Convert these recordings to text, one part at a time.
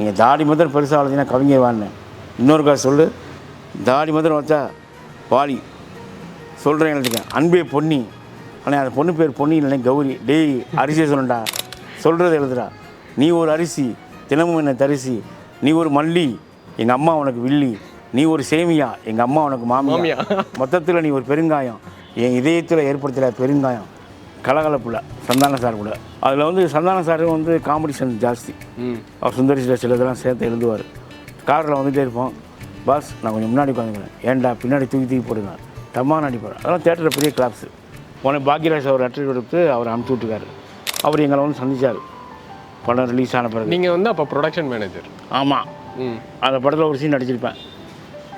நீங்கள் தாடி முதல் பெருசாக வளர்த்தீங்கன்னா கவிஞர் வான்னு இன்னொரு காசு சொல்லு. தாடி முதல் வளர்த்தா வாலி சொல்கிறேன் எழுதிக்க அன்பே பொன்னி. ஆனால் அந்த பொண்ணு பேர் பொன்னி இல்லைன்னா கௌரி. டேய் அரிசியை சொல்லுடா சொல்கிறது எழுதுடா. நீ ஒரு அரிசி தினமும் என்ன தரிசி. நீ ஒரு மல்லி எங்கள் அம்மா உனக்கு வில்லி. நீ ஒரு சேமியா எங்கள் அம்மா உனக்கு மாமியா. மொத்தத்தில் நீ ஒரு பெருங்காயம். என் இதயத்தில் ஏற்படுத்துகிற பெருங்காயம். கலகலப்புல. சந்தான சார் கூட. அதில் வந்து சந்தான சார் வந்து காம்படிஷன் ஜாஸ்தி. அவர் சுந்தரிசில் சில இதெல்லாம் சேர்த்து எழுதுவார். காரில் வந்துட்டே இருப்போம். பாஸ் நான் கொஞ்சம் முன்னாடி உட்காந்துக்கிறேன். ஏன்டா பின்னாடி தூக்கி தூக்கி போடுங்க. தம்மான அடிப்பார். அதெல்லாம் தேட்டரில் பெரிய கிளாப்ஸு உடனே பாக்யராஜ் அவர் லெட்டர் கொடுத்து அவர் அனுப்பிச்சி விட்டுருக்காரு அவர் எங்களை வந்து சந்திச்சார். படம் ரிலீஸ் ஆன பிறகு. நீங்கள் வந்து அப்போ ப்ரொடக்ஷன் மேனேஜர் ஆமாம் அந்த படத்தில் ஒரு சீன் நடிச்சிருப்பேன்.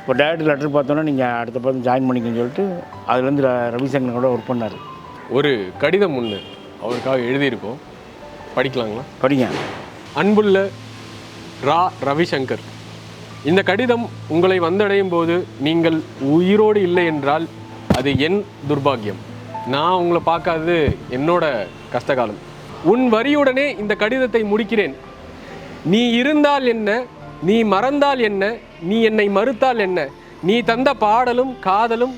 இப்போ டேரக்டர் லெட்டர் பார்த்தோன்னா நீங்கள் அடுத்த படம் ஜாயின் பண்ணிக்கன்னு சொல்லிட்டு அதுலேருந்து ரவிசங்கர் கூட ஒர்க் பண்ணார். ஒரு கடிதம் ஒன்று அவருக்காக எழுதியிருக்கோம். படிக்கலாங்களா? படிங்க. அன்புள்ள ரா ரவிசங்கர் இந்த கடிதம் உங்களை வந்தடையும் போது நீங்கள் உயிரோடு இல்லை என்றால் அது என் துர்பாக்கியம் நான் உங்களை பார்க்காதது என்னோட கஷ்டகாலம். உன் வரியுடனே இந்த கடிதத்தை முடிக்கிறேன். நீ இருந்தால் என்ன நீ மறந்தால் என்ன நீ என்னை மறுத்தால் என்ன நீ தந்த பாடலும் காதலும்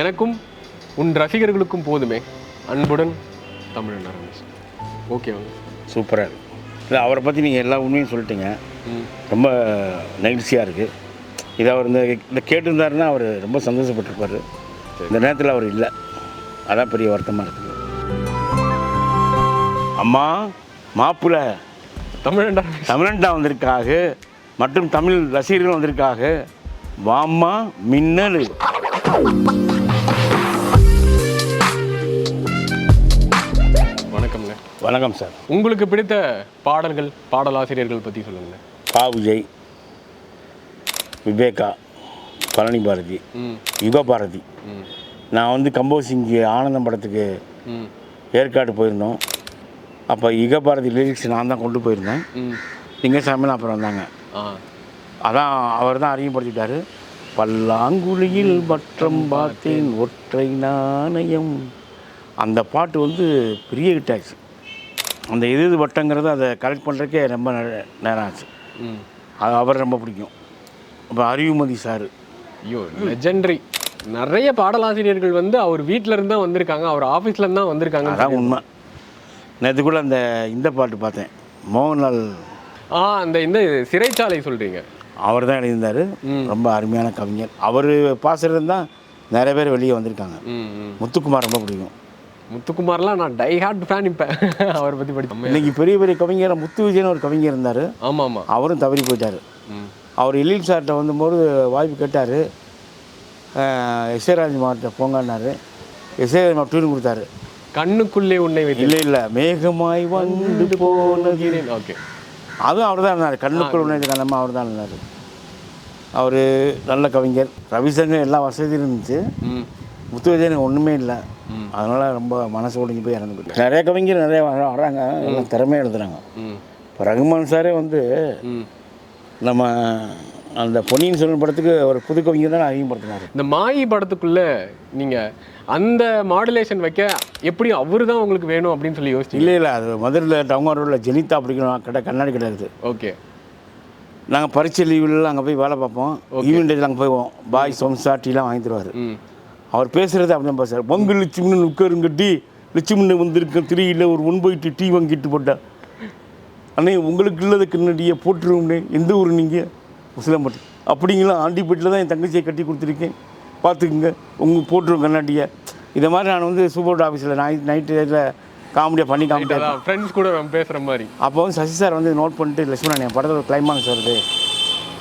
எனக்கும் உன் ரசிகர்களுக்கும் போதுமே. அன்புடன் தமிழன் ரமேஷ் ஓகேவாங்க சூப்பராக இருக்கு. இல்லை அவரை பற்றி நீங்கள் எல்லா உண்மையும் சொல்லிட்டீங்க. ரொம்ப நெகிழ்ச்சியாக இருக்குது இதை அவர் இந்த இந்த கேட்டிருந்தாருன்னா அவர் ரொம்ப சந்தோஷப்பட்டிருப்பார். இந்த நேரத்தில் அவர் இல்லை. அதான் பெரிய வருத்தமாக இருக்குது அம்மா மாப்பிள்ள. தமிழன் ரமேஷ் தமிழன்டா வந்திருக்காக. மற்றும் தமிழ் ரசிகர்கள் வந்திருக்காக. வாம்மா மின்னல். வணக்கம் சார். உங்களுக்கு பிடித்த பாடல்கள் பாடலாசிரியர்கள் பற்றி சொல்லுங்களேன். பா விஜய் விவேகா பழனி பாரதி யுக பாரதி. நான் வந்து கம்போசிங்கு ஆனந்தம் படத்துக்கு ஏற்காடு போயிருந்தோம். அப்போ யுக பாரதி லிரிக்ஸ் நான் தான் கொண்டு போயிருந்தேன். ம். லிங்கசாமிலாம் அப்புறம் வந்தாங்க. அதான் அவர் தான் அறிமுகப்படுத்திட்டாரு. பல்லாங்குழியில் பற்றம் பார்த்தேன் ஒற்றை நாணயம். அந்த பாட்டு வந்து பெரிய ஹிட் ஆச்சு அந்த இது இது வட்டங்கிறது அதை கரெக்ட் பண்ணுறதுக்கே ரொம்ப நேரம் ஆச்சு. அது அவர் ரொம்ப பிடிக்கும். இப்போ அறிவுமதி சார். ஐயோ லெஜெண்டரி நிறைய பாடலாசிரியர்கள் வந்து அவர் வீட்டில இருந்து தான் வந்திருக்காங்க அவர் ஆஃபீஸ்ல இருந்து தான் வந்திருக்காங்க அதான் உண்மை. நேற்றுக்குள்ள அந்த இந்த பாட்டு பார்த்தேன். மோகன்லால் ஆ அந்த இந்த சிறைச்சாலை சொல்றீங்க. அவர் தான் எழுதியிருந்தார். ரொம்ப அருமையான கவிஞர். அவர் பாசுறது தான் நிறைய பேர் வெளியே வந்திருக்காங்க. முத்துக்குமார் ரொம்ப பிடிக்கும். முத்துக்குமார்லாம் நான் டை ஹார்ட் ஃபேன் இப்போ. அவரை பற்றி படித்தோம் இன்னைக்கு பெரிய பெரிய கவிஞர் முத்து விஜயன் ஒரு கவிஞர் இருந்தார். ஆமாம். ஆமாம் அவரும் தவறி போயிட்டார். அவர் எழில் சார்கிட்ட வந்தபோது வாய்ப்பு கேட்டார். எஸ்ஏராஜ் மாவட்ட போங்கன்னாரு. எஸ்ஏராஜ் மாவட்ட டூர் கொடுத்தாரு. கண்ணுக்குள்ளே உன்னை இல்லை இல்லை. மேகமாய் வந்து போனது. ஓகே. அதுவும் அவர் தான் இருந்தார். கண்ணுக்குள் உணர்ந்த கண்ணமாக அவர் தான் இருந்தார். அவர் நல்ல கவிஞர். ரவிசங்கர் எல்லா வசதியும் இருந்துச்சு. முத்து விஜயனுக்கு ஒன்றுமே இல்லை. அதனால் ரொம்ப மனசு ஒடிஞ்சு போய் இறந்து போயிட்டார். நிறைய கவிஞர் நிறைய வர- வராங்க எல்லாம் திறமையாக எழுதுறாங்க. இப்போ ரகுமான் சாரே வந்து நம்ம அந்த பொன்னியின் செல்வன் படத்துக்கு ஒரு புது கவிஞர் தான் அறிமுகப்படுத்தினார். இந்த மாயி படத்துக்குள்ள நீங்க அந்த மாடுலேஷன் வைக்க எப்படி அவரு தான் உங்களுக்கு வேணும் அப்படின்னு சொல்லி யோசிச்சீங்க? இல்லை இல்லை. அது மதுரையில் டவுன் ரோடில் ஜெனிதா பிடிக்கணும். கடை கண்ணாடி கிடையாது ஓகே. நாங்கள் பரீட்சை லீவில் அங்கே போய் வேலை பார்ப்போம். ஈவினிங் டேஸில் அங்கே போய்வோம் பாய் சோம்சா டீலாம் வாங்கி தருவார். அவர் பேசுகிறது அப்படி தான் பேசுகிறார் பொங்கு லிச்சுமின்னு உட்காருங்க டீ. லிச்சுமின்னு வந்திருக்க திரியில் ஒரு ஒன் போயிட்டு டீ வாங்கிட்டு போட்டா. அண்ணே உங்களுக்கு இல்லாத கண்ணடியை போட்டுருவோம்னே எந்த ஊர் நீங்கள் முஸ்லம்பட்டி அப்படிங்களா? ஆண்டிப்பட்டியில் தான் என் தங்கச்சியை கட்டி கொடுத்துருக்கேன். பார்த்துக்குங்க. உங்கள் போட்டுருவோம் கண்ணாடியை. இதை மாதிரி நான் வந்து சூப்பர் ஆஃபீஸில் நைட் நைட்டில் காமெடியாக பண்ணி காமெடியாக ஃப்ரெண்ட்ஸ் கூட பேசுற மாதிரி. அப்போ வந்து சசி சார் வந்து நோட் பண்ணிட்டு லட்சுமணன் என் படத்தில் கிளைமாக்ஸ் வருது.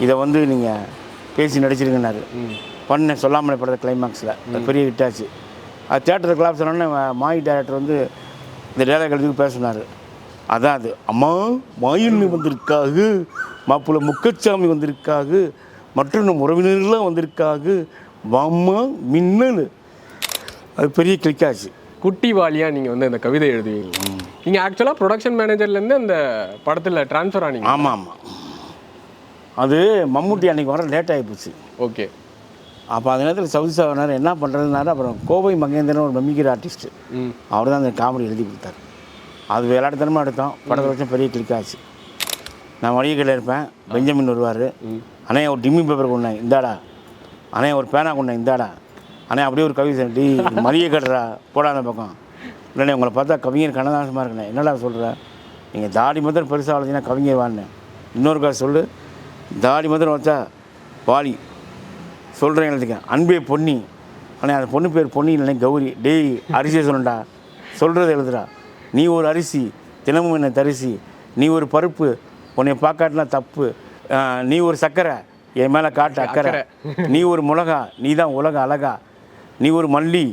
இதை வந்து நீங்கள் பேசி நடிச்சிருக்கனாரு ம். பண்ணேன் சொல்லாமலே படத்தை கிளைமாக்ஸில் பெரிய ஹிட் ஆச்சு. அது தேட்டர் கிளாப் சொன்னோன்னே மாய் டேரக்டர் வந்து இந்த டேலாக் எழுதி பேச சொன்னார். அதான் அது. அம்மா மாயின்னு வந்திருக்காக. மாப்பிள்ளை முக்கச்சாமி வந்திருக்காக. மற்றும் நம் உறவினர்கள்லாம் வந்திருக்காக. வாம்மா மின்னல் அது பெரிய கிளிக் ஆச்சு. குட்டி வாலியா நீங்க வந்து அந்த கவிதை எழுதுவீங்க. நீங்க ஆக்சுவலா ப்ரொடக்ஷன் மேனேஜர்ல இருந்து அந்த படத்துல ட்ரான்ஸ்ஃபர் ஆனீங்க. ஆமாம் ஆமாம் அது மம்முட்டி அன்னைக்கு வர லேட் ஆகி போச்சு. ஓகே அப்போ அந்த நேரத்தில் சவுதி சாவனார் என்ன பண்ணுறதுனாரு அப்புறம் கோவை மகேந்திரன் ஒரு மெமிக்கிற ஆர்டிஸ்ட் ம். அவர் தான் அந்த காமெடி எழுதி கொடுத்தாரு. அது விளையாட்டுத்தனமாக எடுத்தோம். படத்தை வச்சு பெரிய கிளிக் ஆச்சு. நான் மளிகை கடையில் இருப்பேன். பெஞ்சமின் வருவார். அண்ணே ஒரு டிம்மி பேப்பர் கொண்டேன் இந்தாடா. அண்ணே ஒரு பேனா கொண்டேன் இந்தாடா. அண்ணே அப்படியே ஒரு கவிதை டி மளிகை கட்டுறா போடா அந்த பக்கம். இல்லைண்ணே உங்களை பார்த்தா கவிஞர் கண்ணதாசமாக இருக்கண்ணே. என்னடா சொல்கிற நீங்கள் தாடி மாத்திரம் பெருசாக வளர்ந்தீங்கன்னா கவிஞர் வாண்ணே இன்னொரு காசு சொல்லு. தாடி மாத்திரம் வச்சா வாலி. சொல்கிறேன் எழுதிக்கேன் அன்பே பொன்னி. ஆனால் அந்த பொண்ணு பேர் பொன்னி இல்லைனே கௌரி. டேய் அரிசியை சொல்லண்டா சொல்கிறது எழுதுடா. நீ ஒரு அரிசி தினமும் என்னை தரிசி. நீ ஒரு பருப்பு உன்னை பார்க்காட்டினா தப்பு. நீ ஒரு சக்கரை என் மேலே காட்டு அக்கறை. நீ ஒரு மிளகா நீ தான் உலக அழகா. நீ ஒரு மல்லி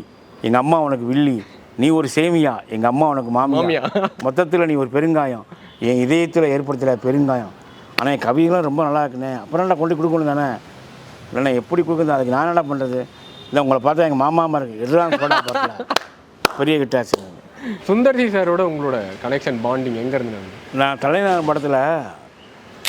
எங்கள் அம்மா உனக்கு வில்லி. நீ ஒரு சேமியா எங்கள் அம்மா உனக்கு மாமியா. மொத்தத்தில் நீ ஒரு பெருங்காயம். என் இதயத்தில் ஏற்படுத்தல பெருங்காயம். ஆனால் என் கவிதைலாம் ரொம்ப நல்லா இருக்குண்ணே. அப்புறம் என்ன கொண்டு கொடுக்கணும் தானே? இல்லைண்ணா எப்படி கொடுக்குறது? அதுக்கு நான் என்ன பண்ணுறது இல்லை உங்களை பார்த்தா எங்கள் மாமாமா இருக்குது எல்லாம் பார்க்கல பெரிய கிட்டாச்சு சுந்தர்சி சாரோட உங்களோட கனெக்ஷன் பாண்டிங் எங்க இருந்து? நான் தலைநகர் படத்தில்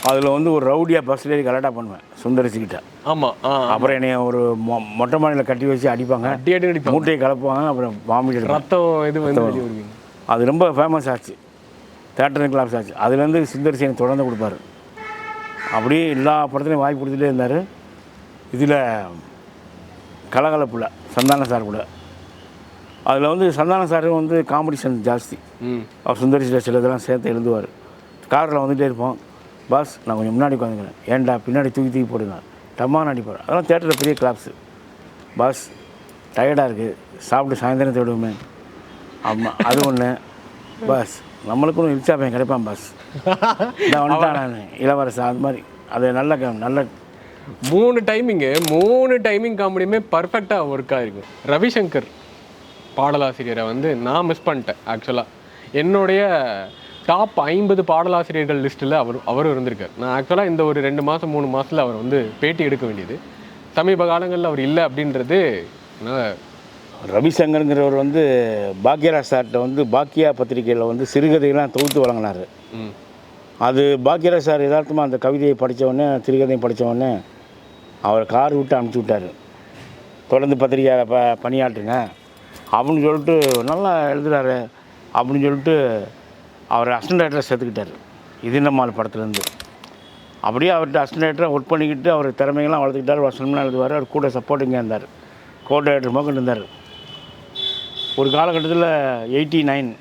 அதில் வந்து ஒரு ரவுடியாக பஸ்ஸில் ஏறி கலாட்டா பண்ணுவேன் சுந்தரசிக்கிட்ட ஆமா ஆ அப்புறம் என்னை ஒரு மொ மொட்டை மாடியில் கட்டி வச்சு அடிப்பாங்க. அடி அடி அடிப்பாங்க. மூட்டையை கலப்புவாங்க அப்புறம் வாமிட் ரத்தம் இது வந்து அது ரொம்ப ஃபேமஸ் ஆச்சு. தேட்டர் கிளாப்ஸ் ஆச்சு. அதுலேருந்து சுந்தர்சி எனக்கு தொடர்ந்து கொடுப்பாரு. அப்படியே எல்லா படத்துலையும் வாய்ப்பு கொடுத்துட்டே இருந்தார். இதில் கலகலப்புல சந்தான சார் கூட அதில் வந்து சந்தான சார் வந்து காம்படிஷன் ஜாஸ்தி. அவர் சுந்தரிசியில் சில இதெல்லாம் சேர்த்து எழுதுவார். காரில் வந்துகிட்டே இருப்போம். பாஸ் நான் கொஞ்சம் முன்னாடி உட்காந்துக்கிறேன். ஏன்டா பின்னாடி தூக்கி தூக்கி போடுங்க டம்மான்னு அடிப்பார். அதெல்லாம் தேட்டரில் பெரிய கிளாப்ஸு பாஸ் டயர்டாக இருக்குது சாப்பிட்டு சாயந்தரம் தேடுவோமே. ஆமாம் அது ஒன்று பாஸ் நம்மளுக்கு ஒன்று இல்சா பையன் கிடைப்பான் பாஸ். நான் வந்துட்டான் நான். இளவரசன் அது மாதிரி. அது நல்ல நல்ல மூணு டைமிங்கு மூணு டைமிங் காமெடியுமே பர்ஃபெக்டாக ஒர்க் ஆகிருக்கு ரவிசங்கர் பாடலாசிரியரை வந்து நான் மிஸ் பண்ணிட்டேன் ஆக்சுவலாக என்னுடைய டாப் ஐம்பது பாடலாசிரியர்கள் லிஸ்ட்டில் அவர் அவரும் இருந்திருக்கார். நான் ஆக்சுவலாக இந்த ஒரு ரெண்டு மாதம் மூணு மாதத்தில் அவர் வந்து பேட்டி எடுக்க வேண்டியது. சமீப காலங்களில் அவர் இல்லை அப்படின்றது ரவிசங்கருங்கிறவர் வந்து பாக்யராஜ் சார்கிட்ட வந்து பாக்கியா பத்திரிகையில் வந்து சிறுகதையெல்லாம் தொகுத்து வழங்கினார். அது பாக்யராஜ் சார் யதார்த்தமாக அந்த கவிதையை படிச்ச உடனே சிறுகதையும் படிச்ச உடனே அவர் கார் விட்டு அனுப்பிச்சி விட்டார். தொடர்ந்து பத்திரிக்கையில் ப பணியாற்றுங்க. அப்படின்னு சொல்லிட்டு நல்லா எழுதுறாரு. அப்படின்னு சொல்லிட்டு அவர் அசிஸ்டன்ட் டைரக்டரை சேர்த்துக்கிட்டார். இது நம்மால் படத்துலேருந்து. அப்படியே அவர்கிட்ட அசிஸ்டன்ட் ஒர்க் பண்ணிக்கிட்டு அவர் திறமைகள்லாம் வளர்த்துக்கிட்டார். வசனம்லாம் எழுதுவார். அவர் கூட சப்போர்ட்டிங்காக இருந்தார். கோ டைரக்டர் மோகன் இருந்தார். ஒரு காலகட்டத்தில் எயிட்டி நைன்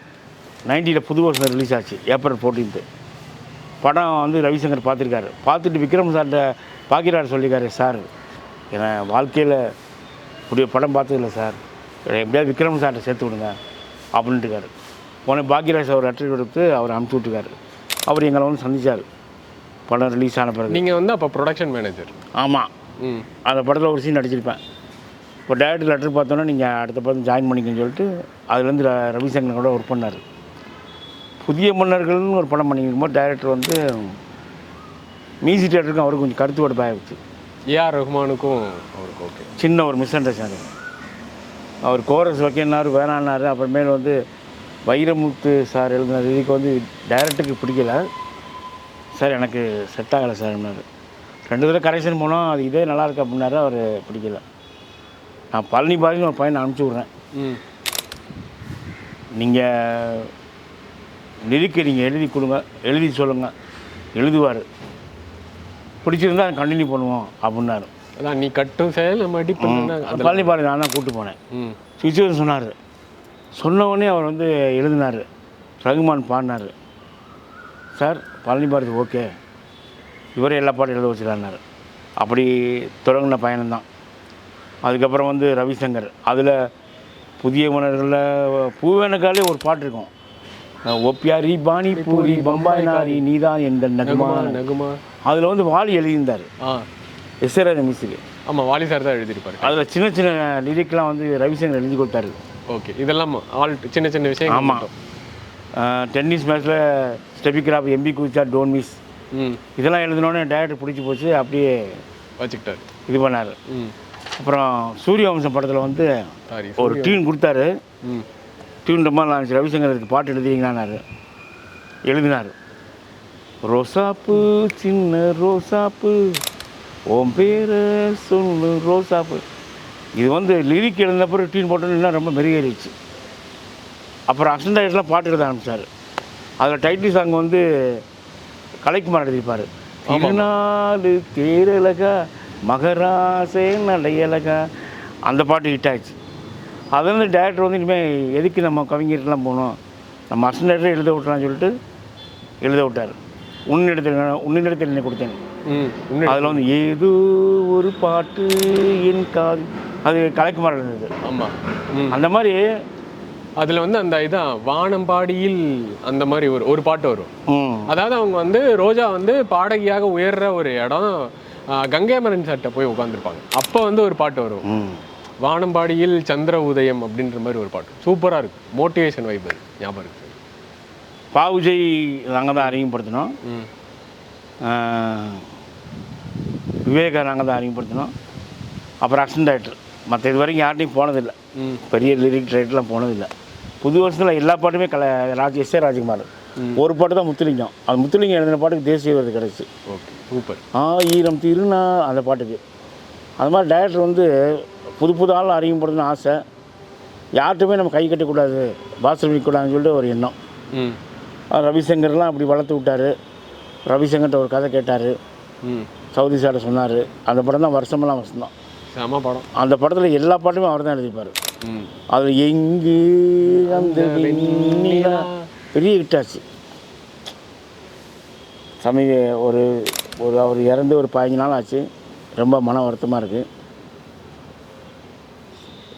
நைன்ட்டியில் புது வருஷம் ரிலீஸ் ஆச்சு. ஏப்ரல் ஃபோர்டீன்த்து படம் வந்து ரவிசங்கர் பார்த்துருக்காரு. பார்த்துட்டு விக்ரம் சார்கிட்ட பாக்கியராஜ் சொல்லியிருக்காரு சார் என்னை வாழ்க்கையில் இப்படி படம் பார்த்ததில்ல சார். எப்படியாவது விக்ரம் சார்கிட்ட சேர்த்து விடுங்க அப்படின்ட்டுருக்காரு. உடனே பாக்கியராஜ் அவர் லெட்டர் கொடுத்து அவர் அனுப்பிச்சி விட்டுருக்காரு. அவர் எங்களை வந்து சந்திச்சார். படம் ரிலீஸ் ஆன பிறகு. நீங்கள் வந்து அப்போ ப்ரொடக்ஷன் மேனேஜர் ஆமாம் அந்த படத்தில் ஒரு சீன் நடிச்சிருப்பேன். இப்போ டேரக்டர் லெட்டர் பார்த்தோன்னா நீங்கள் அடுத்த படம் ஜாயின் பண்ணிக்கன்னு சொல்லிட்டு அதுலேருந்து ரவிசங்கர் கூட ஒர்க் பண்ணார். புதிய மன்னர்கள்னு ஒரு படம் பண்ணிக்கும்போது டேரக்டர் வந்து மியூசிக் டேரக்டருக்கும் அவருக்கு கொஞ்சம் கருத்து வேறுபாடு ஆயிடுச்சு. ஏஆர் ரஹ்மானுக்கும் அவருக்கு ஓகே சின்ன ஒரு மிஸ் அண்டர்ஸ்டாண்டிங் அவர் கோரஸ் வைக்கனார் வேணான்னாரு அப்புறமேல் வந்து வைரமுத்து சார் எழுதின இதுக்கு வந்து டைரக்டருக்கு பிடிக்கல. சார் எனக்கு செட் ஆகலை சார்னாரு ரெண்டு தடவை கரெக்ஷன் போனோம் அது இதே நல்லா இருக்கு அப்படின்னாரு அவர் பிடிக்கல. நான் பழனி பாலின்னு ஒரு பையனை அனுப்பிச்சி விட்றேன். ம். நீங்கள் லிரிக்கை நீங்கள் எழுதி கொடுங்க எழுதி சொல்லுங்கள் எழுதுவார். பிடிச்சிருந்தா கண்டினியூ பண்ணுவோம் அப்படின்னாரு. அதான் நீ கட்டும் செயல் நம்ம அடி பழனி பாலி நான் தான் கூப்பிட்டு போனேன். சுச்சுவேஷன் சொன்னார். சொன்ன உடனே அவர் வந்து எழுதினார். ரகுமான் பாடினார். Sir Palani Bharathi okay. இவரே எல்லா பாட்டும் எழுத வச்சுருந்தார் அப்படி தொடங்கின பயணம்தான் அதுக்கப்புறம் வந்து ரவிசங்கர். அதில் புதிய மன்னர்களில் பூவேனக்காலே ஒரு பாட்டு இருக்கும். ஒப்பியாரி பாணி பூரி பம்பாய் நாரி நீதான் எந்த நகுமா நகுமா. அதில் வந்து வாலி எழுதியிருந்தார். எஸ்ஆர் மிஸ்ஸுக்கு ஆமாம் வாலி சார் தான் எழுதியிருப்பாரு. அதில் சின்ன சின்ன லிரிக்லாம் வந்து ரவிசங்கர் எழுதி கொடுத்தாரு. ஓகே இதெல்லாம் ஆல் சின்ன சின்ன விஷயங்கள் ஆமாம் டென்னிஸ் மேட்ச்சில் ஸ்டெபி கிராப் எம்பி குதிச்சா டோன் மிஸ். இதெல்லாம் எழுதினோடனே டேரக்டர் பிடிச்சி போச்சு அப்படியே வச்சுக்கிட்டாரு. இது பண்ணார். ம். அப்புறம் சூரியவம்சம் படத்தில் வந்து ஒரு டியூன் கொடுத்தாரு. ம். டியூன் ரொம்ப நல்லா இருந்துச்சு ரவிசங்கர் இதுக்கு பாட்டு எழுதிங்கன்னாரு எழுதினார். ரோசாப்பு சின்ன ரோசாப்பு உன் பேரை சொல்லு ரோசாப்பு இது வந்து லிரிக் எழுந்தப்பறம் டியூன் போட்டோன்னா ரொம்ப மெருகேறிச்சு அப்புறம் அசண்டாயிட்லாம் பாட்டு எழுத ஆரம்பித்தார் அதில் டைட்டில் சாங் வந்து கலைக்குமார் எழுதியிருப்பார். திருநாடு தேரழகா மகராசே நடையழகா. அந்த பாட்டு ஹிட் ஆச்சு அது வந்து டேரக்டர் வந்து இனிமேல் எதுக்கு நம்ம கவிஞர்லாம் போகணும்? நம்ம அசண்டேட்டர் எழுத விட்றான்னு சொல்லிட்டு எழுத விட்டார். உன்னிடத்தில் உன்னிடத்தில் என்ன கொடுத்தேன். அதில் வந்து ஏதோ ஒரு பாட்டு என் காது அது கலைக்குமார் இருந்தது ஆமாம் அந்த மாதிரி அதில் வந்து அந்த இதான் வானம்பாடியில் அந்த மாதிரி ஒரு ஒரு பாட்டு வரும். அதாவது அவங்க வந்து ரோஜா வந்து பாடகியாக உயர்ற ஒரு இடம் ஆ, கங்கைமரன் சார்ட்ட போய் உட்காந்துருப்பாங்க அப்போ வந்து ஒரு பாட்டு வரும். வானம்பாடியில் சந்திர உதயம் அப்படின்ற மாதிரி ஒரு பாட்டு. சூப்பராக இருக்கு. மோட்டிவேஷன் வைப் அது. ஞாபகம் இருக்கு. பாவுஜை நாங்கள் தான் அறிமுகப்படுத்தினோம். விவேகா நாங்கள் தான் அறிமுகப்படுத்தினோம். அப்புறம் அக்ஷன் டைரக்டர். மற்ற இது வரைக்கும் யார்ட்டையும் போனதில்லை. பெரிய லிரிக் டைரக்டர்லாம் போனதில்லை. புது வருஷத்தில் எல்லா பாட்டுமே கலை ராஜ் எஸ் ஏ ராஜ்குமார். ஒரு பாட்டு தான் முத்துலிங்கம். அது முத்துலிங்கம் எழுதின பாட்டுக்கு தேசிய விருது கிடச்சி. ஓகே. சூப்பர். ஆயிரம் திருநா அந்த பாட்டுக்கு. அது மாதிரி டைரக்டர் வந்து புது புது ஆள் அறிமுகப்படுத்தணும் ஆசை. யார்கிட்டுமே நம்ம கை கட்டக்கூடாது. பாசல் விற்கக்கூடாதுன்னு சொல்லிட்டு ஒரு எண்ணம். ரவிசங்கர்லாம் அப்படி வளர்த்து விட்டார். ரவிசங்கர்கிட்ட ஒரு கதை கேட்டார். சவுதி சார்ட்ட சொன்னார். அந்த படம் தான் வருஷமெல்லாம் வருஷம் தான் செம படம். அந்த படத்தில் எல்லா பாட்டுமே அவர் தான் எழுதிப்பார். ம். அதில் எங்கு அந்த பெரிய ஹிட்டாச்சு. சமீப ஒரு ஒரு அவர் இறந்து ஒரு பதினஞ்சு நாள் ஆச்சு. ரொம்ப மன வருத்தமாக இருக்குது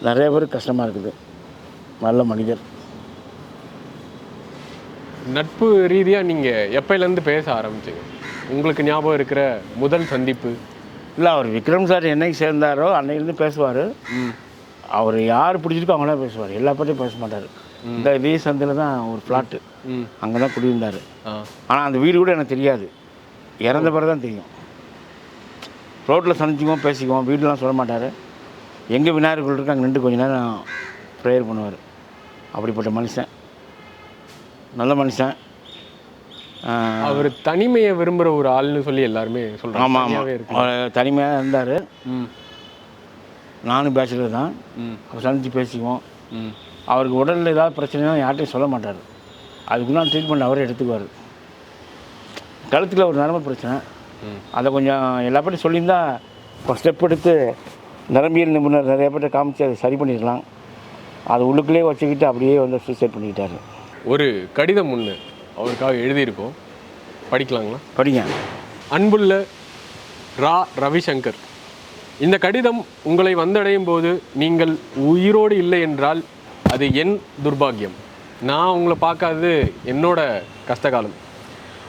நிறைய பேர் கஷ்டமாக இருக்குது. நல்ல மனிதர். நட்பு ரீதியாக நீங்கள் எப்பையிலேருந்து பேச ஆரம்பிச்சீங்க? உங்களுக்கு ஞாபகம் இருக்கிற முதல் சந்திப்பு? இல்லை அவர் விக்ரம் சார் என்னைக்கு சேர்ந்தாரோ அன்னையிலேருந்து பேசுவார். அவர் யார் பிடிச்சிருக்கோ அவங்கள பேசுவார். எல்லா பற்றியும் பேச மாட்டார். இந்த இதே சந்தில் தான் ஒரு ஃப்ளாட்டு அங்கே தான் குடியிருந்தார். ஆனால் அந்த வீடு கூட எனக்கு தெரியாது. இறந்த பிறகு தான் தெரியும் ரோட்டில் சந்திச்சுக்குவோம் பேசிக்குவோம் வீடுலாம் சொல்ல மாட்டார். எங்கே விநாயகர்கள் இருக்கு அங்கே நின்று கொஞ்ச நேரம் ப்ரேயர் பண்ணுவார். அப்படிப்பட்ட மனுஷன். நல்ல மனுஷன். அவர் தனிமையை விரும்புகிற ஒரு ஆள்னு சொல்லி எல்லாருமே சொல்கிறாங்க ஆமாம் ஆமாம் தனிமையாக இருந்தார். நானும் பேச்சுலர் தான். அவர் சந்தித்து பேசிக்குவோம். அவருக்கு உடலில் ஏதாவது பிரச்சனைனா யார்ட்டையும் சொல்ல மாட்டார். அதுக்குன்னா ட்ரீட்மெண்ட் அவரே எடுத்துக்குவார். கழுத்தில் ஒரு நரம்பு பிரச்சனை. அதை கொஞ்சம் எல்லா பேர்ட்டும் சொல்லியிருந்தா ஒரு ஸ்டெப் எடுத்து நரம்பியல் நிபுணர் நிறைய பேர்ட்ட காமிச்சு அதை சரி பண்ணிடலாம் அது உள்ளுக்குள்ளேயே வச்சுக்கிட்டு அப்படியே வந்து சூசைட் பண்ணிக்கிட்டாரு ஒரு கடிதம் ஒன்று அவருக்காக எழுதியிருக்கோம். படிக்கலாங்களா? படிங்க. அன்புள்ள ரா ரவிசங்கர் இந்த கடிதம் உங்களை வந்தடையும் போது நீங்கள் உயிரோடு இல்லை என்றால் அது என் துர்பாக்கியம் நான் உங்களை பார்க்காதது என்னோட கஷ்டகாலம்.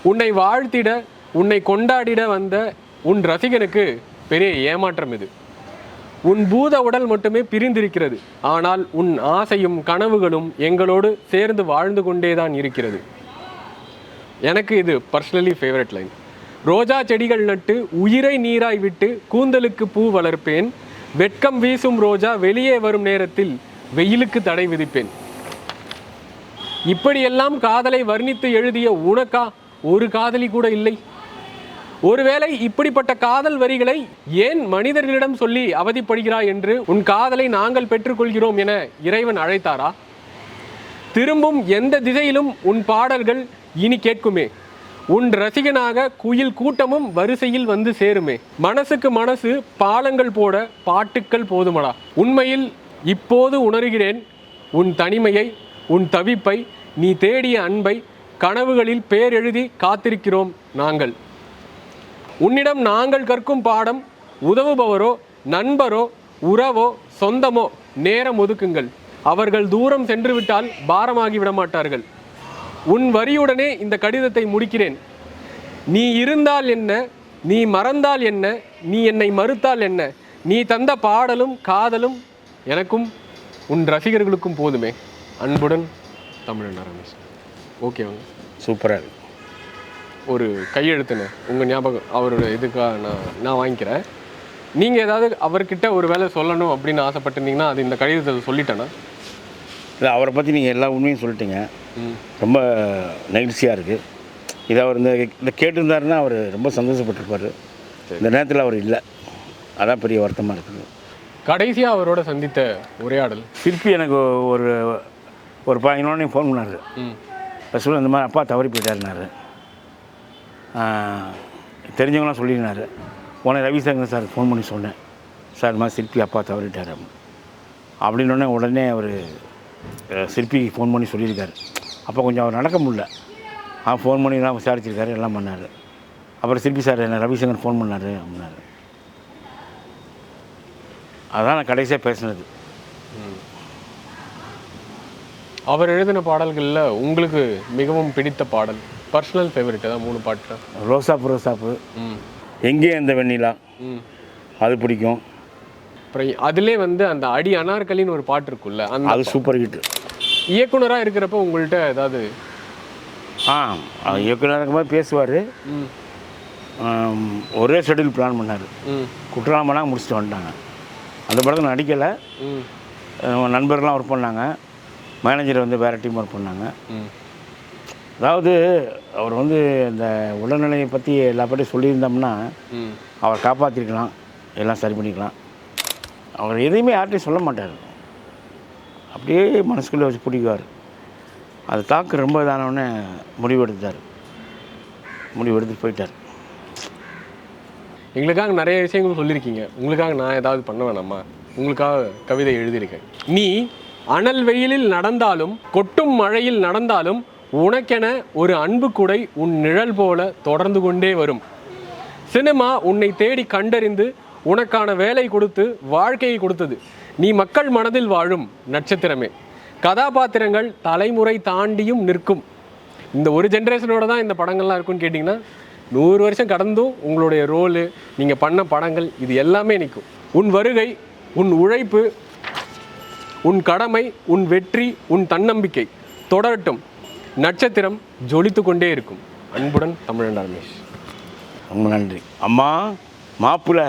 உன்னை வாழ்த்திட உன்னை கொண்டாடிட வந்த உன் ரசிகனுக்கு பெரிய ஏமாற்றம் இது. உன் பூத உடல் மட்டுமே பிரிந்திருக்கிறது. ஆனால் உன் ஆசையும் கனவுகளும் எங்களோடு சேர்ந்து வாழ்ந்து கொண்டேதான் இருக்கிறது. எனக்கு இது பர்சனலி ஃபேவரட் லைன் ரோஜா செடிகள் நட்டு உயிரை நீராய் விட்டு கூந்தலுக்கு பூ வளர்ப்பேன். வெட்கம் வீசும் ரோஜா வெளியே வரும் நேரத்தில் வெயிலுக்கு தடை விதிப்பேன். இப்படியெல்லாம் காதலை வர்ணித்து எழுதிய உனக்கா? ஒரு காதலி கூட இல்லை. ஒருவேளை இப்படிப்பட்ட காதல் வரிகளை ஏன் மனிதர்களிடம் சொல்லி அவதிப்படுகிறாய் என்று உன் காதலை நாங்கள் பெற்றுக்கொள்கிறோம் என இறைவன் அழைத்தாரா? திரும்பும் எந்த திசையிலும் உன் பாடல்கள் இனி கேட்குமே. உன் ரசிகனாக குயில் கூட்டமும் வரிசையில் வந்து சேருமே. மனசுக்கு மனசு பாலங்கள் போட பாட்டுக்கள் போதுமடா. உண்மையில் இப்போது உணர்கிறேன் உன் தனிமையை உன் தவிப்பை நீ தேடிய அன்பை கனவுகளில் பேரெழுதி காத்திருக்கிறோம் நாங்கள். உன்னிடம் நாங்கள் கற்கும் பாடம் உதவுபவரோ நண்பரோ உறவோ சொந்தமோ நேரம் ஒதுக்குங்கள். அவர்கள் தூரம் சென்று விட்டால் பாரமாகி விட மாட்டார்கள் உன் வரியுடனே இந்த கடிதத்தை முடிக்கிறேன். நீ இருந்தால் என்ன? நீ மறந்தால் என்ன? நீ என்னை மறுத்தால் என்ன? நீ தந்த பாடலும் காதலும் எனக்கும் உன் ரசிகர்களுக்கும் போதுமே. அன்புடன் தமிழன் ரமேஷ் ஓகேவாங்க சூப்பராக இருக்கு. ஒரு கையெழுத்துன்னு உங்கள் ஞாபகம் அவரோட இதுக்காக நான் நான் வாங்கிக்கிறேன். நீங்கள் ஏதாவது அவர்கிட்ட ஒரு வேலை சொல்லணும் அப்படின்னு ஆசைப்பட்டிருந்தீங்கன்னா அது இந்த கடிதத்தை சொல்லிட்டேன்னா இல்லை அவரை பற்றி நீங்கள் எல்லா உண்மையும் சொல்லிட்டீங்க. ரொம்ப நெகிழ்ச்சியாக இருக்குது இதை அவர் இந்த இந்த கேட்டிருந்தாருன்னா அவர் ரொம்ப சந்தோஷப்பட்டிருப்பார். இந்த நேரத்தில் அவர் இல்லை. அதான் பெரிய வருத்தமாக இருக்குது. கடைசியாக அவரோட சந்தித்த உரையாடல்? திருப்பி எனக்கு ஒரு ஒரு பதினோடனே ஃபோன் பண்ணார். ம். பஸ்ஸில் இந்த மாதிரி அப்பா தவறி போயிட்டாருனாரு தெரிஞ்சவங்களாம் சொல்லியிருந்தாரு. உடனே ரவிசங்கர் சார் ஃபோன் பண்ணி சொன்னேன். சார் மாதிரி சிற்பி அப்பா தவறிட்டார். அப்படின்னோடனே உடனே அவர் சிற்பிக்கு ஃபோன் பண்ணி சொல்லியிருக்காரு. அப்போ கொஞ்சம் அவர் நடக்க முடியல. அவர் ஃபோன் பண்ணி எல்லாம் விசாரிச்சிருக்காரு எல்லாம் பண்ணார். அப்புறம் சிற்பி சார் என்ன ரவிசங்கர் ஃபோன் பண்ணார் அப்படின்னாரு. அதான் நான் கடைசியாக பேசினது. அவர் எழுதின பாடல்களில் உங்களுக்கு மிகவும் பிடித்த பாடல்? பர்சனல் ஃபேவரட் ஏதாவது மூணு பாட்டு? ரோசாப்பு ரோசாப்பு ம். எங்கே அந்த வெண்ணிலா? ம். அது பிடிக்கும். அப்புறம் அதிலே வந்து அந்த அடி அனார்கலின்னு ஒரு பாட்டு இருக்குல்ல அந்த அது சூப்பர் ஹிட் இயக்குனராக இருக்கிறப்ப உங்கள்கிட்ட ஏதாவது? ஆ அது இயக்குனர் இருக்கும்போது பேசுவார். ஒரே ஷெடியூல் பிளான் பண்ணார். குற்றாலமெல்லாம் முடிச்சுட்டு வந்துட்டாங்க. அந்த படத்தில் நடிக்கலை. நண்பர்கள்லாம் ஒர்க் பண்ணாங்க. மேனேஜர் வந்து வேறு டீம் ஒர்க் பண்ணாங்க. ம். அதாவது அவர் வந்து இந்த உடல்நிலையை பற்றி எல்லா பற்றியும் சொல்லியிருந்தோம்னா அவர் காப்பாற்றிருக்கலாம் எல்லாம் சரி பண்ணிக்கலாம். அவர் எதையுமே யார்கிட்டையும் சொல்ல மாட்டார். அப்படியே மனசுக்குள்ளே வச்சு பிடிக்குவார். அது தாக்கு ரொம்ப இதானவுடனே முடிவெடுத்தார். முடிவெடுத்து போயிட்டார். எங்களுக்காக நிறைய விஷயங்கள் சொல்லியிருக்கீங்க. உங்களுக்காக நான் ஏதாவது பண்ண வேணாமா? உங்களுக்காக கவிதை எழுதியிருக்கேன். நீ அனல் வெயிலில் நடந்தாலும் கொட்டும் மழையில் நடந்தாலும் உனக்கென ஒரு அன்பு குடை உன் நிழல் போல தொடர்ந்து கொண்டே வரும். சினிமா உன்னை தேடி கண்டறிந்து உனக்கான வேலை கொடுத்து வாழ்க்கையை கொடுத்தது. நீ மக்கள் மனதில் வாழும் நட்சத்திரமே. கதாபாத்திரங்கள் தலைமுறை தாண்டியும் நிற்கும். இந்த ஒரு ஜென்ரேஷனோட தான் இந்த படங்கள்லாம் இருக்கும்னு கேட்டிங்கன்னா நூறு வருஷம் கடந்தும் உங்களுடைய ரோலு நீங்கள் பண்ண படங்கள் இது எல்லாமே நிற்கும். உன் வருகை உன் உழைப்பு உன் கடமை உன் வெற்றி உன் தன்னம்பிக்கை தொடரட்டும். நட்சத்திரம் ஜொலித்து கொண்டே இருக்கும். அன்புடன் தமிழன் ரமேஷ் ரொம்ப நன்றி. அம்மா மாப்பிள்ளை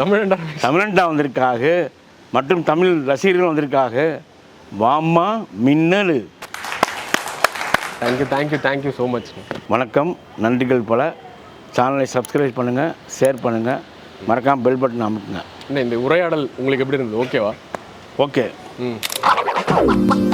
தமிழன் ரமேஷ் தமிழன்டா வந்திருக்காக. மற்றும் தமிழ் ரசிகர்கள் வந்திருக்காக. வாம்மா மின்னலு. Thank you thank you thank you so much வணக்கம். நன்றிகள் பல. சேனலை சப்ஸ்கிரைப் பண்ணுங்கள் ஷேர் பண்ணுங்கள் மறக்காமல் பெல் பட்டன் அமுக்குங்க இந்த உரையாடல் உங்களுக்கு எப்படி இருந்தது? ஓகேவா ஓகே ம்.